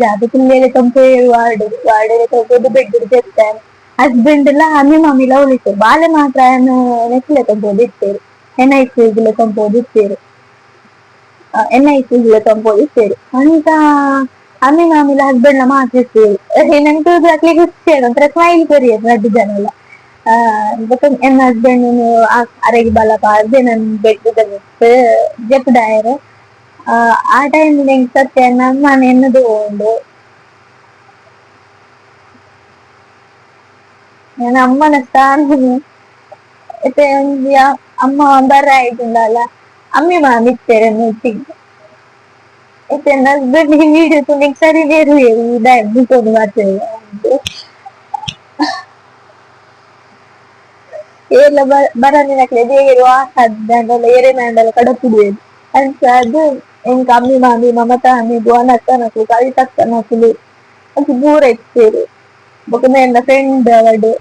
ಜಾತಿ ಪಿಲ್ಲೆಲೆ ತಂಪೆ ವಾರ್ಡ್ ವಾರ್ಡ್ ತಂಪದು ಬೆಡ್ ತೆತ್ತಾನೆ ಹಸ್ಬೆಂಡ್ ಎಲ್ಲ ಅಮ್ಮಿ ಮಮ್ಮಿಲ ಉಳಿತು ಬಾಲೆ ಮಾತ್ರ ನೆಕ್ಲೆ ತಂಪೋದು ಇತ್ತೇರು ಎನ್ ಐ ಸಿ ತಂಪೋದು ಇತ್ತೇರು ಎನ್ ಐ ಸಿ ತಂಪೋದು ಇತ್ತೇರು ಅಂತ ಅಮ್ಮಿ ಮಾಮಿಲ ಹಸ್ಬೆಂಡ್ ಲ ಮಾತ್ರ ಇತ್ತೇರು ನಂಗೆ ಅಕ್ಲಿಗೆ ಖುಷಿ ಒಂಥರ ಸ್ಮೈಲ್ ಕೊರಿಯರು ರಡ್ಡು ಜನ ಎಲ್ಲ ಬೊಕ ಎನ್ನ ಹಸ್ಬೆಂಡ್ ಅರೆಗಿ ಬಲಪ ಅದೇ ನನ್ ಬೆಡ್ ಜಪ್ದಾಯರು ಆ ಟೈಮ್ ನಂಗೆ ಸತ್ಯ ನಮ್ಮ ಮನೆ ಎನ್ನದು ಉಂಡು ನಾನು ಅಮ್ಮನ ಸ್ಥಾನ ಮತ್ತೆ ಒಂಜಿ ಅಮ್ಮ ಬರ್ರ ಆಯ್ತುಂಡಲ್ಲ ಅಮ್ಮಿ ಮಾ ಮಿತ್ತೇರೆ ಮೀಟಿಂಗ್ ಮತ್ತೆ ನನ್ನ ಹಸ್ಬೆಂಡ್ ವಿಡಿಯೋ ತುಣಿಗೆ ಸರಿ ಬೇರು ಇದಾಗಿ ಬಿಟ್ಟೋದು ಮಾಡ್ತೇವೆ ಏರ್ಲ ಬರಲಿನಕ್ಲೆ ದೇರು ಆಸಡ್ಡಲ್ಲ ಎರೆ ನಾಂಡಲ ಕಡಪುಡಿಯದು ಅಂತ ಅದು ಎಂಕ ಅಮ್ಮಿ ಮಾಮಿ ಮಮತಾ ಅಮ್ಮಿ ಬೋನ ಅಕ್ಕನಕ್ಲು ಕವಿತಕ್ಕನಕ್ಲು ಅದು ದೂರ ಇತ್ತೇರು ಬೊಕ ನನ್ನ ಫ್ರೆಂಡ್ ಅವಡು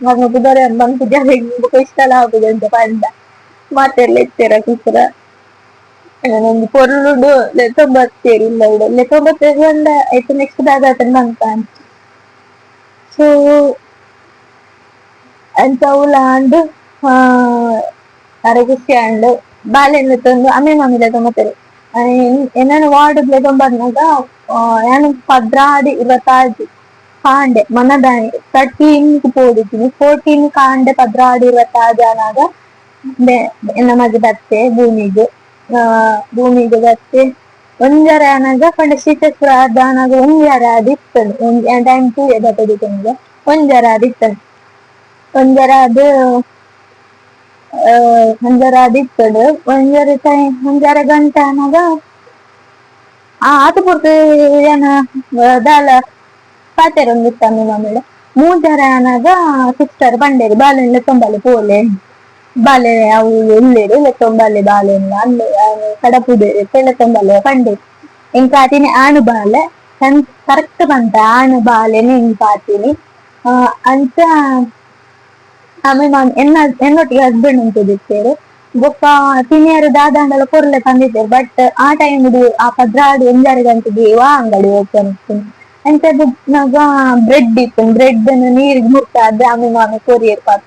ಮಗ ಬುಧರೆ ಬಂತು ಜಾಗ ಬೊಕ ಇಷ್ಟಲ ಆಗುದು ಅಂತ ಪಂಡ ಮಾತೆಲ್ಲ ಇತ್ತೇರ ಕೂತರ ಒಂದು ಪೊರ್ಲುಡು ಲೆತ್ತೊಂಬತ್ತೇರು ಇಲ್ಲ ಇಡ ಲೆತ್ತೊಂಬತ್ತೇರು ಅಂಡ ಐತೆ ನೆಕ್ಸ್ಟ್ ದಾದ ಆತನ ಬಂತ ಸೊ ಅಂತ ಉಲಾಂಡ್ ಅರಗುಸಿ ಅಂಡ್ ಬಾಲೆಲ್ಲ ತಂದು ಅಮ್ಮೆ ಮಾಮಿಲ ತೊಂಬತ್ತೇರು ಎನ್ನ ವಾರ್ಡ್ ತೊಂಬರ್ನಾಗ ನಾನು ಪದ್ರಾಡಿ ಇವತ್ತಾಜಿ ಕಾಂಡೆ ಮನದಾನಿ ತರ್ಟೀನ್ ಪೋಡಿದ್ದೀನಿ ಫೋರ್ಟೀನ್ ಕಾಂಡೆ ಪದ್ರಾಡಿ ಇವತ್ತಾಜಿ ಅನಾಗ ಎನ್ನ ಮಗ ಬತ್ತೆ ಭೂಮಿಗೆ ಭೂಮಿಗೆ ಬತ್ತೆ ಒಂಜರ ಅನಾಗ ಪಂಡ ಶ್ರೀಚಕ್ರ ಅದಾನಾಗ ಒಂಜರ ಅದಿತ್ತನು ಒಂದ್ ಟೈಮ್ ಟೂ ಎದಪದಿತ್ತನಿಗೆ ಒಂಜರ ಅದಿತ್ತನು ಒಂಜರ ಅದು ಒಂಜರ ಅದಿತ್ತಡು ಒಂಜರ ಟೈಮ್ ಒಂಜರ ಗಂಟ ಅನ್ನೋದ ಆ ಆತ ಪುರ್ತು ಏನ ದಾಲ ಪಾತೆರ ಒಂದು ತಮ್ಮಿ ಮಮ್ಮಳ ಮೂಜರ ಅನ್ನೋದ ಸಿಸ್ಟರ್ ಬಂಡೇರಿ ಬಾಲೆನ್ ಲೆತ್ತೊಂಬಲೆ ಪೋಲೆ. ಬಾಲೆ ಅವು ಎಲ್ಲೇರು ಲೆತ್ತೊಂಬಲೆ ಬಾಲೆನ್ ಅಲ್ಲೆ ಕಡಪುದೇರಿ ತೆಲೆತ್ತೊಂಬಲೆ ಪಂಡೇರು ಇಂಕಾತಿನಿ ಆಣು ಬಾಲೆ ಕರೆಕ್ಟ್ ಬಂತ ಆಣು ಬಾಲೆನೆ ಎಂಕ ಆತಿನಿ ಅಂಚ ಆಮೇಲೆ ನಾನು ಎನ್ನ, ಎನ್ನೊಟ್ಟಿಗೆ ಹಸ್ಬೆಂಡ್ ಉಂಟು ಬೊಕ್ಕ ತಿನಿಯರು ದಾದಾಂಡಲ ಕೊರ್ಲೆ ತಂದಿದ್ದೆ ಬಟ್ ಆ ಟೈಮ್ ಆ ಪದ್ರಾಡು ಎಂಜಾರು ಗಂಟೆಗೆ ವಾ ಅಂಗಡಿ ಓಪನ್ ಎಂತದ್ದು ನಾಗ ಬ್ರೆಡ್ ಇತ್ತು ಬ್ರೆಡ್ ನೀರಿಗೆ ಮುಟ್ಟ ಅದೇ ಆಮೇಲೆ ನಾನು ಕೊರಿಯರ್ ಪಾಪ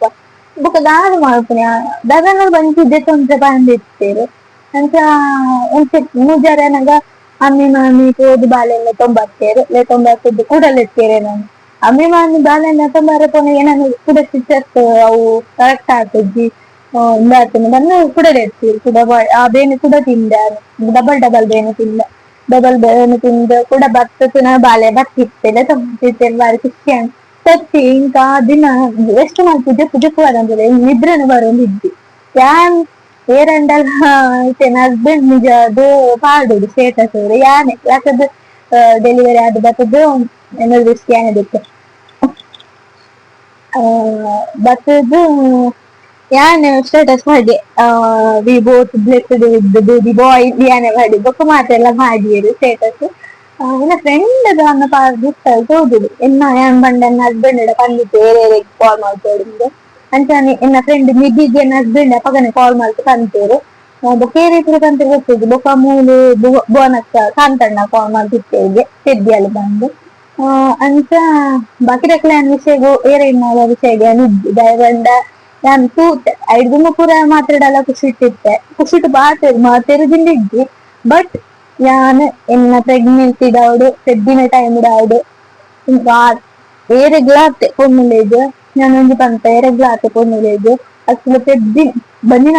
ಬೊಕ್ಕ ದಾದ ಮಾಡ್ತೀನಿ ದಾದಾಂಡಲ ಬಂದಿದ್ದೆ ತೊಂದ್ರೆ ಬಂದಿರ್ತೇವೆ ಅಂತ ಎಂತ ಮೂಜಾರನಾಗ ಅಮ್ಮಿ ಮಾಮಿ ಓದು ಬಾಲೆಲ್ಲ ತೊಂಬತ್ತೇರು ತೊಂಬತ್ತದ್ದು ಕೂಡಲೆತ್ತೇರೆ ನಾನು. ಅಮ್ಮಿ ಬಾಲನ ತೊಂಬಾರೆ ಪೋನಿಗೆ ನಾನು ಕೂಡ ಸ್ಟಿಚರ್ಸ್ ಅವು ಕರೆಕ್ಟ್ ಆಗ್ತಜ್ಜಿ ಇಂದಾತನು ಬಂದು ಕೂಡ ಇರ್ತೀವಿ ಕೂಡ ಆ ಬೇನೆ ಕೂಡ ತಿಂದ ಡಬಲ್ ಡಬಲ್ ಬೇನೆ ತಿಂದ ಡಬಲ್ ಬೇನೆ ತಿಂದ ಕೂಡ ಬರ್ತದೆ ನಾ ಬಾಲೆ ಬತ್ತಿತ್ತೇನೆ ತೊಂಬತ್ತಿತ್ತೇನೆ ಬಾರಿ ಖುಷಿ ಅಂತ. ತತ್ತಿ ಇಂಕ ದಿನ, ಎಷ್ಟು ಮಾಡ್ತಿದ್ದೆ ಪುಜಕ್ಕವಾದ ನಿದ್ರೆನ ನಿದ್ರೆನು ಬರೋದಿದ್ದಿ ಯಾನ್ ಏರಂಡಲ್ಲ ಐತೆ ಹಸ್ಬೆಂಡ್ ನಿಜ ಅದು ಪಾಡುದು ಸ್ಟೇಟಸ್ ಯಾನೆ, ಯಾಕಂದ್ರೆ ಡೆಲಿವರಿ ಆದ ಬರ್ತದ್ದು, ಏನಾದ್ರು ಸ್ಕ್ಯಾನ್ ಇರುತ್ತೆ ಬರ್ತದ್ದು ಯಾನೆ ಸ್ಟೇಟಸ್ ಮಾಡಿ we both blessed with baby boy ಯಾನೆ ಮಾಡಿ ಬೊಕ್ಕ ಮಾತೆಲ್ಲ ಮಾಡಿಯರು ಸ್ಟೇಟಸ್ ಇನ್ನ ಫ್ರೆಂಡ್ ಅನ್ನ ಪಾರ್ದಿತ್ತ ಹೋಗುದು ಎನ್ನ ಯಾನ್ ಬಂಡ ನನ್ನ ಹಸ್ಬೆಂಡ್ ಇಡ ಬೇರೆ ಕಾಲ್ ಮಾಡ್ತೇವೆ ಅಂಚಾನೆ ಎನ್ನ ಫ್ರೆಂಡ್ ಮಿದ್ದಿದ್ದು ನನ್ನ ಹಸ್ಬೆಂಡ್ ಪಗನೆ ಕಾಲ್ ಮಾಡ್ತು ಕಂತೇರು ಬೊಕ್ಕ ಏ ರೀತಿ ಕಂತೇರು ಗೊತ್ತಿದ್ದು ಬೊಕ್ಕ ಮೂಲು ಬೋನಕ್ಕ ಕಾಂತಣ್ಣ ಕಾಲ್ ಮಾಡ್ತಿತ್ತೇವೆ ತೆದ್ದಿಯಲ್ಲಿ ಬಂದು. ಅಂಚ ಬಾಕಿ ರಕ್ಲಾನ್ ವಿಷಯಗು, ಏರೆ ಇನ್ನಾವ ವಿಷಯಗೆ ಅನಿದ್ದು ದಯಗಂಡ ನಾನು ತೂತೆ ಐದು ಪೂರ ಮಾತಾಡಲ್ಲ ಖುಷಿಟ್ಟಿತ್ತೆ ಖುಷಿಟ್ಟು ಬಾತೆ ಮಾತೇರುದಿಂದಿದ್ದಿ ಬಟ್ ಯಾನ್ ಎನ್ನ ಪ್ರೆಗ್ನೆನ್ಸಿ ಡೌಡು ಪೆದ್ದಿನ ಟೈಮ್ ಡೌಡು ಏರೆ ಗ್ಲಾತೆ ಪೊನ್ನುಲೇಜ್ ನಾನು ಒಂಜಿ ಪಂತ ಏರೆ ಗ್ಲಾತೆ ಪೊನ್ನುಲೇಜ್ ಅಸಲು ಪೆದ್ದಿ ಬಂದಿನ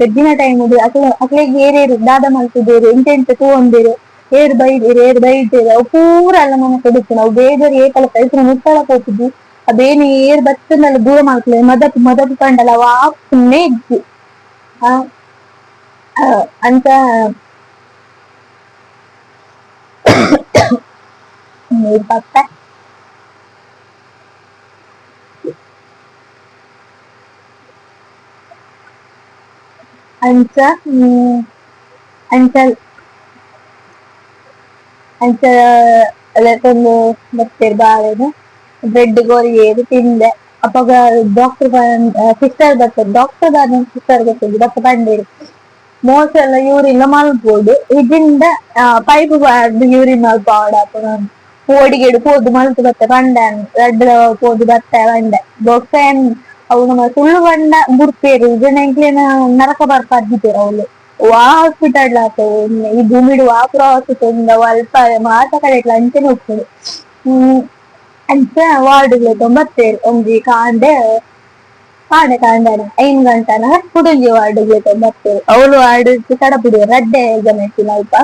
ಪೆದ್ದಿನ ಟೈಮ್ ಅಸಲು, ಅಸಲಿಗೆ ಏರೇರು ದಾದ ಮಲ್ತಿದ್ದೇರು ಎಂತ ಎಂತ ತೂವೊಂದೇರು. ಏರ್ ಬೈದೇರು ಏರ್ ಬೈದೇರು ಅವು ಪೂರ ಎಲ್ಲ ಮನೆ ಕೊಡುತ್ತೆ ನಾವು ಬೇಜಾರು ಏಕಲ ಕೈತ್ರ ಮುಟ್ಟಳ ಹೋಗ್ತಿದ್ವಿ ಅದೇನು ಏರ್ ಬತ್ತನಲ್ಲ ದೂರ ಮಾಡ್ಕೊಳ್ಳಿ ಮದಪ್ ಮದಪ್ ಕಂಡಲ್ಲ ವಾಪನ್ನೇ ಇದ್ವಿ ಅಂತ ನೀರ್ ಪಕ್ಕ ಅಂಚ ಅಂಚ ಅಂಚ ಅದಕ್ಕೊಂದು ಬರ್ತೀರಿ ಬಾಳೆನು ಬ್ರೆಡ್ ಗೋರಿಗೆ ತಿಂದೆ ಅಪ್ಪಗ ಡಾಕ್ಟರ್ ಸಿಸ್ಟರ್ ಬರ್ತದೆ ಡಾಕ್ಟರ್ ಬಂದ ಸಿಸ್ಟರ್ ಗೊತ್ತಿದ್ದು ಡಾಕ್ಟರ್ ಬಂದಿರು ಮೋಸ ಎಲ್ಲ ಯೂರಿನ್ ಮಲ್ಪೋಡು ಇದಿಂದ ಪೈಪ್ ಬಾರ್ದು ಯೂರಿನ್ ಮಲ್ಪ ಆಡಾಪುನ ಓಡಿಗೆಡು ಪೋದು ಮಲ್ತು ಬತ್ತೆ ಪಂಡನ್ ರಡ್ಡ ಪೋದು ಬತ್ತೆ ಪಂಡೆ ಬೊಕ್ಕ ಏನ್ ಅವು ನಮ್ಮ ಸುಳ್ಳು ಬಂಡ ಬುಡ್ಪೇರು ಇದನ್ನ ಎಂಕ್ಲೇನ ನರಕ ಬರ್ಪಾದಿತ್ತೇರು ಅವಳು ಈ ಭೂಮಿಡು ವಾ ಪ್ರವಾಸ ತಂದ ಅಲ್ಪ ಮಾತ ಅಂತೆ ಹೋಗ್ತದೆ ಹ್ಮ್ ಅಂಚ ವಾರ್ಡ್ಗಳು ತೊಂಬತ್ತೇರು ಒಂಜಿ ಕಾಂಡೆ ಕಾಂಡೆ, ಕಾಂಡನ, ಐನ್ ಗಂಟನ, ಕುಡುಂಜಿ ವಾರ್ಡ್ಗಳು ತೊಂಬತ್ತೇರು ಅವಳು ವಾರ್ಡ್ ಕಡಪುಡಿ, ರಡ್ಡೆ ಜಮೆಟ್ಟಿನ ಅಲ್ಪ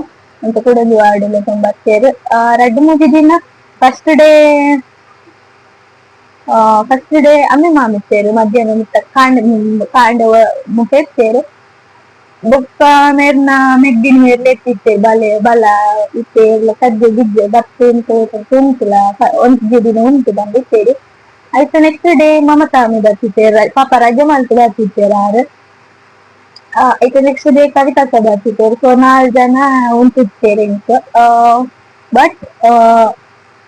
ಅಂತ ಕುಡುಂಜಿ ವಾರ್ಡ್ಗಳು ತೊಂಬತ್ತೇರು ರಡ್ಡು ಮೂಜಿ ದಿನ ಫಸ್ಟ್ ಡೇ ಫಸ್ಟ್ ಡೇ ಅಮ್ಮೆ ಮಾಮಿತ್ತೇರು ಮಧ್ಯಾಹ್ನ ಮಿತ್ತ ಕಾಂಡೆ ಕಾಂಡೆ ಮುಖೇತ್ತೇರು ಬೊಕ್ಕ ಮೇರ್ನ ಮೆಗ್ಗಿನ ಮೇರ್ಲೆ ಎತ್ತಿತ್ತೆ ಬಲೆ ಬಲ ಇತ್ತೆ ಎಲ್ಲ ಸಜ್ಜೆ ಗಿಜ್ಜೆ ಬತ್ತೆ ಅಂತ ಉಂಟುಲ ಒಂದು ದಿನ ಉಂಟು ಬಂದಿತ್ತೇರಿ ಆಯ್ತು ನೆಕ್ಸ್ಟ್ ಡೇ ಮಮತಾಮಿ ಬರ್ತಿತ್ತೇರ ಪಾಪ ರಜೆ ಮಲ್ತು ಬರ್ತಿತ್ತೇರ ಆರು ಆಯ್ತು ನೆಕ್ಸ್ಟ್ ಡೇ ಕವಿತಾಕ್ಕ ಬರ್ತಿತ್ತೇರು ಸೊ ನಾಲ್ಕು ಜನ ಉಂಟಿತ್ತೇರೆ ಇಂಕ ಬಟ್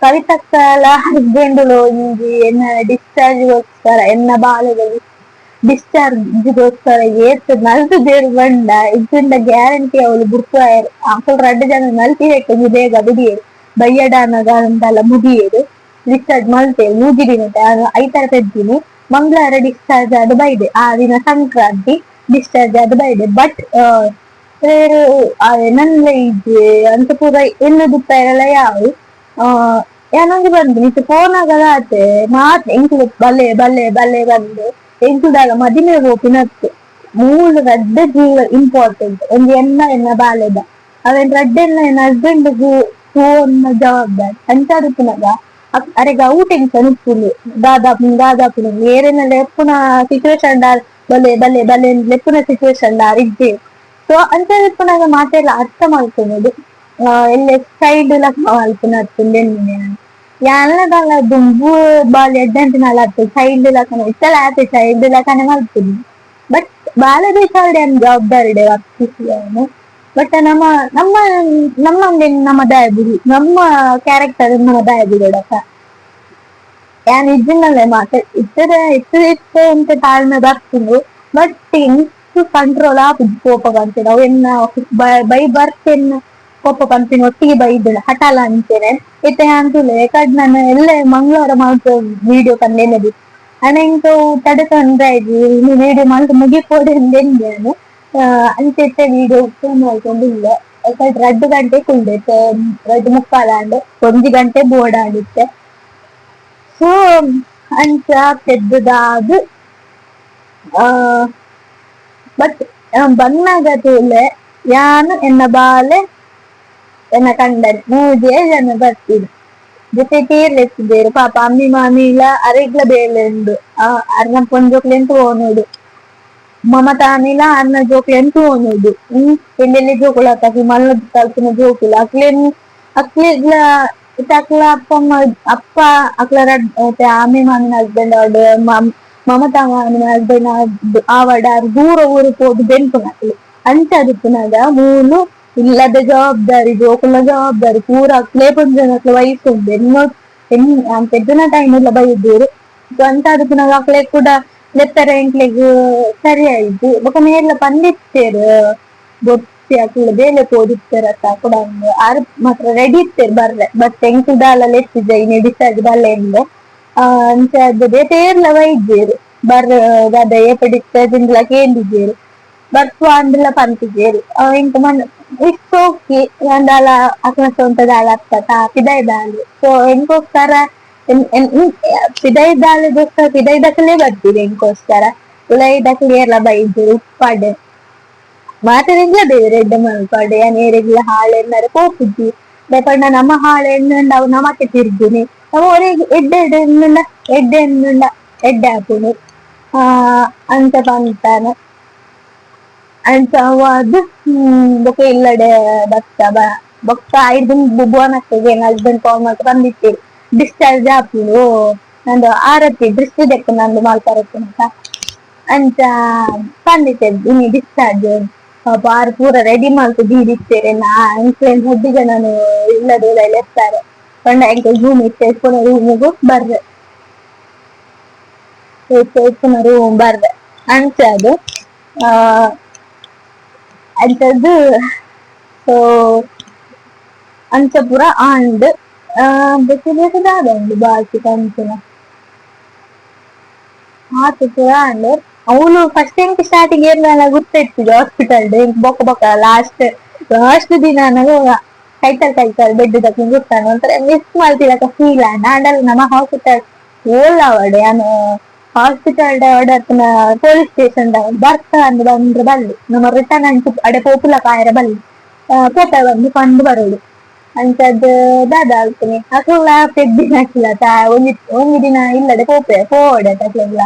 ಕವಿತಕ್ಕಲ ಹಸ್ಬೆಂಡ್ ಒಂಜಿ ಎನ್ನ ಡಿಸ್ಚಾರ್ಜ್ಗೋಸ್ಕರ ಎನ್ನ ಬಾಲೆಗಳು ಡಿಸ್ಚಾರ್ಜ್ಗೋಸ್ಕರ ಏತ್ ನಲ್ತು ದೇವ್ರು ಬಂಡ ಇದ್ರಿಂದ ಗ್ಯಾರಂಟಿ ಅವಳು ಬುರ್ಪಾಯರು ಅಂಕಲ್ ರಡ್ಡು ಜನ ನಲ್ತಿ ಬೇಕು ಬೇಗ ಬಿಡಿಯರು ಬಯ್ಯಡಾನಗ ಅಂತೆಲ್ಲ ಮುಗಿಯರು. ಡಿಸ್ಚಾರ್ಜ್ ಮಲ್ತೇವೆ ಮುಗಿದಿನ ದಿನ ಐತರ ತೆಗ್ದಿನಿ. ಮಂಗಳವಾರ ಡಿಸ್ಚಾರ್ಜ್ ಆದ ಬೈದೆ. ಆ ದಿನ ಸಂಕ್ರಾಂತಿ ಡಿಸ್ಚಾರ್ಜ್ ಆದ ಬೈದೆ. ಬಟ್ ನನ್ನ ಇದು ಅಂತ ಪೂರ ಎಲ್ಲ ದುಪ್ಪಾಯರೆಲ್ಲ ಯಾವು ಏನಂಗೆ ಬಂದು ನಿಂತು ಫೋನ್ ಆಗದಾತೆ. ಮಾತ್ ಎಂಕ್ಲು ಬಲ್ಲೆ ಬಲ್ಲೆ ಬಲ್ಲೆ ಬಂದು. ಎಂಕ್ಲುದಾಗ ಮದಿಮೆ ಹೋಪಿನತ್ತು ಮೂಲು ರಡ್ಡ ಜೀವ ಇಂಪಾರ್ಟೆಂಟ್ ಒಂದು ಎನ್ನ ಎನ್ನ ಬಾಲೆದ ಅವೇನ್ ರಡ್ಡೆಲ್ಲ ಎನ್ನ ಹಸ್ಬೆಂಡ್ ಫೋನ್ ಜವಾಬ್ದಾರಿ. ಅಂಚಾಡುತ್ತಿನಾಗ ಅರೆಗ ಔಟಿಂಗ್ ಇತ್ತು ದಾದಾಪು ದಾದಾಪು ಏರೇನೆಲ್ಲ ಎಪ್ಪುನ ಸಿಚುವೇಶನ್ ಡಾರ್ ಬಲೆ ಬಲೆ ಬಲೆ ಲೆಪ್ಪುನ ಸಿಚುವೇಶನ್ ಡಾರ್ ಇದ್ದೆ. ಸೊ ಎಪ್ಪುನಾಗ ಮಾತೆಲ್ಲ ಅರ್ಥ ಮಾಡ್ಕೊಳ್ಳೋದು ಎಲ್ಲ ಸೈಡ್ ಲಕ್ ಮಲ್ಪುನತ್ತು ಯಾನದಾಲ ದುಂಬು ಬಾಲ್ ಎಡ್ಡಂತ ನಾಲ್ ಆತು ಸೈಡ್ ಲಕನ ಇತ್ತಲ ಆತೆ ಸೈಡ್ ಲಕನ ಮಲ್ಪುನಿ ಬಟ್ ಬಾಲದ ಸೈಡ್ ಏನ್ ಜವಾಬ್ದಾರಿ ಡೆ ವರ್ತಿಸಿಯಾನು ಬಟ್ ನಮ್ಮ ನಮ್ಮ ನಮ್ಮ ನಮ್ಮ ದಾಯಬುಡಿ ನಮ್ಮ ಕ್ಯಾರೆಕ್ಟರ್ ನಮ್ಮ ದಾಯಬುಡಕ ಯಾನ್ ಇದ್ದಿನಲ್ಲೇ ಮಾತೆ ಇತ್ತದ ಇತ್ತು ಇತ್ತು ಅಂತ ತಾಳ್ಮೆ ಬರ್ತೀನಿ ಬಟ್ ಇಂಟು ಕಂಟ್ರೋಲ್ ಆಪುದು ಕೋಪ ಬಂತೇನೆ ಅವು ಎನ್ನ ಬೈ ಬರ್ತೇನೆ ಕೋಪ ಪಂಪಿನ ಒಟ್ಟಿಗೆ ಬೈದಳು ಹಠಾಲ ಅಂತೇನೆ. ಇತ್ತೆ ಅಂತೂ ಕಡ್ ನಾನು ಎಲ್ಲ ಮಂಗಳವಾರ ಮಾಡ್ತು ವಿಡಿಯೋ ಕಂದೇನದಿ ಅನೆಂಟು ಆಗಿ ಇನ್ನು ವಿಡಿಯೋ ಮಾಡ್ತು ಮುಗಿಪೋಡೆ ಅಂದೇನು ಇತ್ತೆ ವಿಡಿಯೋ ಫೋನ್ ಮಾಡ್ಕೊಂಡಿಲ್ಲ ಯಾಕಂದ್ರೆ ರಡ್ಡು ಗಂಟೆ ಕುಳ್ದೈತೆ ರಡ್ಡು ಮುಕ್ಕಾಲ ಅಂಡೆ ಒಂದು ಗಂಟೆ ಬೋರ್ಡ್ ಆಡಿತ್ತೆ ಸೊ ಅಂಚ ಪೆದ್ದದಾದ ಬಟ್ ಬಂದಾಗ ತೂಲೆ, ಯಾನು ಎನ್ನ ಬಾಲೆ ಎನ್ನ ಕಂಡನೆ ಮೂಜೆ ಜನ ಬರ್ತಿದ್ರು ಜೊತೆ ತೀರ್ಲೆತ್ತಿದ್ದೇರು ಪಾಪ ಅಮ್ಮಿ ಮಾಮಿಲ ಅರೆಗ್ಲ ಬೇಲೆ ಉಂಡು ಅರ್ನ ಪೊಂಜೋಕ್ಲೆಂಟು ಓನೋಡು ಮಮತಾನಿಲ ಅನ್ನ ಜೋಕ್ಲೆಂಟು ಓನೋಡು ಹ್ಮ್ ಎಲ್ಲೆಲ್ಲಿ ಜೋಕುಲ ತಕಿ ಮಲ್ಲ ತಲ್ಪಿನ ಜೋಕುಲ ಅಕ್ಲೆನ್ ಅಕ್ಲೆಗ್ಲ ಇತಕ್ಲ ಅಪ್ಪ ಅಪ್ಪ ಅಕ್ಲ ರಡ್ ಆಮಿ ಮಾಮಿನ ಹಸ್ಬೆಂಡ್ ಅವಡು ಮಮತಾ ಮಾಮಿನ ಹಸ್ಬೆಂಡ್ ಆವಡ ದೂರ ಊರು ಹೋದು ಬೆಂಪುನ ಅಂಚದಿಪ್ಪುನಗ ಮೂಲು ಇಲ್ಲದ ಜವಾಬ್ದಾರಿ ಜೋಕುಲ ಜವಾಬ್ದಾರಿ ಪೂರ ಅಕ್ಲೇ ಪುಂಜನಕ್ಲ ವಯಸ್ಸು ಉಂಡು ಎನ್ನೋ ಎನ್ ಪೆದ್ದನ ಟೈಮ್ ಎಲ್ಲ ಬೈದ್ದೇರು. ಅಂತ ಅದಕ್ಕೆ ಅಕ್ಲೆ ಕೂಡ ಲೆತ್ತರ ಎಂಕ್ಲೆಗ್ ಸರಿ ಆಯ್ತು ಬೊಕ ಮೇಲ ಪಂದಿತ್ತೇರು ಗೊತ್ತಿ ಅಕ್ಲ ಬೇಲೆ ಪೋದಿತ್ತೇರತ್ತ ಕೂಡ ಆರು ಮಾತ್ರ ರೆಡಿ ಇತ್ತೇರು ಬರ್ರೆ ಬಟ್ ಎಂಕ್ಲು ದಾಲ ಲೆತ್ತಿದ್ದೆ ಇನ್ನು ಡಿಸ್ಚಾರ್ಜ್ ಬಲ್ಲೆ ಎಂದು ಅಂಚ ಅದೇ ತೇರ್ಲ ವೈದ್ಯರು ಬರ್, ಗದ ಏಪ ಡಿಸ್ಚಾರ್ಜ್ ಇಂಗ್ಲ ಕೇಂದಿದ್ದೇರು ಬರ್ತು ಅಂದಿಲ್ಲ ಪಂತಿದ್ದೇರು ಇಂಕ ಮನ್ ಇಟ್ಸ್ ಓಕೆ ಅಂದಾಲ ಅಕ್ಲ ಸ್ವಂತ ದಾಲ ಆಗ್ತದ ಪಿದೈ ದಾಲು ಸೊ ಎಂಕೋಸ್ಕರ ಪಿದೈ ದಾಲಗೋಸ್ಕರ ಪಿದೈ ದಕ್ಕಲೇ ಬರ್ತೀರಿ ಎಂಕೋಸ್ಕರ ಉಲೈ ದಕ್ಕಲಿ ಎಲ್ಲ ಬೈದ್ರು ಉಪ್ಪಾಡೆ ಮಾತಾಡಿಲ್ಲ ಬೇರೆ ರೆಡ್ಡ ಮಲ್ಪಾಡೆ ನೇರೆಗ್ಲ ಹಾಳೆನ್ನರ ಕೋಪಿದ್ದಿ ಬೇಪಂಡ ನಮ್ಮ ಹಾಳೆ ಎಣ್ಣುಂಡ ಅವು ನಮಕ್ಕೆ ತಿರ್ಗಿನಿ ನಾವು ಅವರಿಗೆ ಎಡ್ಡೆ ಎಡ್ಡೆ ಎನ್ನುಂಡ ಎಡ್ಡೆ ಎನ್ನುಂಡ ಎಡ್ಡೆ ಹಾಕುನು ಆ ಅಂತ ಬಂತಾನೆ ಬೊಕ ಇಲ್ಲಡೆ ಬತ್ತ ಬೊಕ್ಕ ಐದು ಬುವನಕ್ಕೆ ಹಸ್ಬೆಂಡ್ ಕಾಲ್ ಮಾಡಿ ಬಂದಿತ್ತೇರಿ ಡಿಸ್ಚಾರ್ಜ್ ಆಪುಡು ನಂದು ಆರತಿ ದೃಷ್ಟಿ ದೆಕ್ಕು ನಂದು ಮಾಲ್ಪಾರಕ್ಕೆ ಅಂತ. ಅಂತ ಬಂದಿತ್ತೆ ಇನ್ನು ಡಿಸ್ಚಾರ್ಜ್ ಪಾಪ ಆರು ಪೂರ ರೆಡಿ ಮಾಡ್ತು ದೀದಿತ್ತೇರೆ ನಾ ಇನ್ಫ್ಲೂಯೆನ್ಸ್ ಹುಡ್ಡಿಗೆ ನಾನು ಇಲ್ಲದೆ ಇಲ್ಲ ಎತ್ತಾರೆ ಪಂಡ ಎಂಕ ರೂಮ್ ಇತ್ತೆ ಪುನಃ ರೂಮಿಗೂ ಬರ್ರೆ ಪುನಃ ರೂಮ್ ಬರ್ರೆ ಅಂಚ ಅದು ಆ ಅಂಥದ್ದು ಸೊ ಅಂಚ ಪೂರ ಆಂಡ್ ಬೇತೆ ಬೇತೆ ದಾದ ಉಂಡು ಬಾಕಿ ಕಂಚಿನ ಆತು ಪೂರ ಆಂಡ್ ಅವನು ಫಸ್ಟ್ ಟೈಮ್ ಸ್ಟಾರ್ಟಿಂಗ್ ಏನೆಲ್ಲ ಗುರ್ತಿರ್ತಿದ್ದೆ ಹಾಸ್ಪಿಟಲ್ ಡೇ ಬೊಕ್ಕ ಬೊಕ್ಕ ಲಾಸ್ಟ್ ಲಾಸ್ಟ್ ದಿನ ಕೈತಲ್ ಕೈತಲ್ ಬೆಡ್ ತಕ್ಕ ಗೊತ್ತಾನ ಒಂಥರ ಮಿಸ್ ಮಾಡ್ತಿರಕ ಫೀಲ್ ಆಂಡ್ ಆಂಡಲ್ ನಮ್ಮ ಹಾಸ್ಪಿಟಲ್ ಓಲ್ ಅವಡೆ ನಾನು ಡಾಕ್ಟರ್ನ ಪೊಲೀಸ್ ಸ್ಟೇಷನ್ ಬರ್ತಾ ಅಂದ್ ಬಂದ್ರೆ ಬಲ್ಲಿ ನಮ್ಮ ರಿಟರ್ನ್ ಅಂಟು ಅಡೆ ಪೋಪುಲ ಕಾಯರ ಬಲ್ಲಿ ಪೋಪ ಬಂದು ಕಂಡು ಬರೋಡು ಅಂಚದ್ ದಾದ ಆಗ್ತೇನೆ ಅಕುಲ ಪೆದ್ದಿನ ಹಾಕಿಲ್ಲ ತಾ ಒಂಜಿ ಒಂಜಿ ದಿನ ಇಲ್ಲಡೆ ಪೋಪೆ ಪೋಡೆ ತಕ್ಲೆಲ್ಲ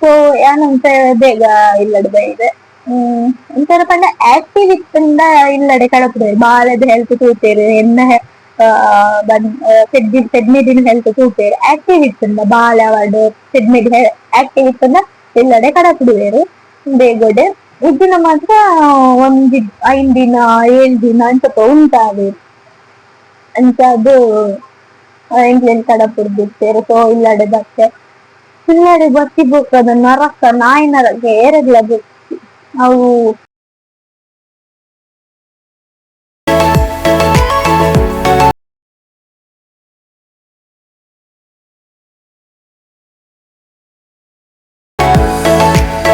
ಸೊ ಯಾನಂತ ಬೇಗ ಇಲ್ಲಡೆ ಬೈದೆ ಹ್ಮ್ ಒಂಥರ ಪಂಡ ಆಕ್ಟಿವ್ ಇತ್ತಂದ ಇಲ್ಲಡೆ ಕಳಪುಡೆ ಬಾಳದ ಹೆಲ್ತ್ ತೂತೇರು ಎನ್ನ ಪೆದ್ಮೆದಿನ ಹೆಲ್ತ್ ತೂತೇರು ಆಕ್ಟಿವ್ ಇತ್ತಂದ ಬಾಲ ಅವಾರ್ಡ್ ಸೆಡ್ಮಿಡ್ ಆಕ್ಟಿವ್ ಇತ್ತಂದ ಎಲ್ಲಡೆ ಕಡಪುಡುವೇರು ಬೇಗಡೆ. ಇದನ್ನ ಮಾತ್ರ ಒಂದ್ ಐನ್ ದಿನ, ಏಳ್ ದಿನ ಅಂತ ಉಂಟಾವೆ ಅಂತ ಅದು ಎಂಕ್ಲೆನ್ ಕಡಪುಡ್ದಿತ್ತೇರು ಸೊ ಇಲ್ಲಡೆ ಬತ್ತೆ ಇಲ್ಲಡೆ ಬತ್ತಿ ಅದನ್ನ ನರಕ ನಾಯಿ ನರಕ ಅವು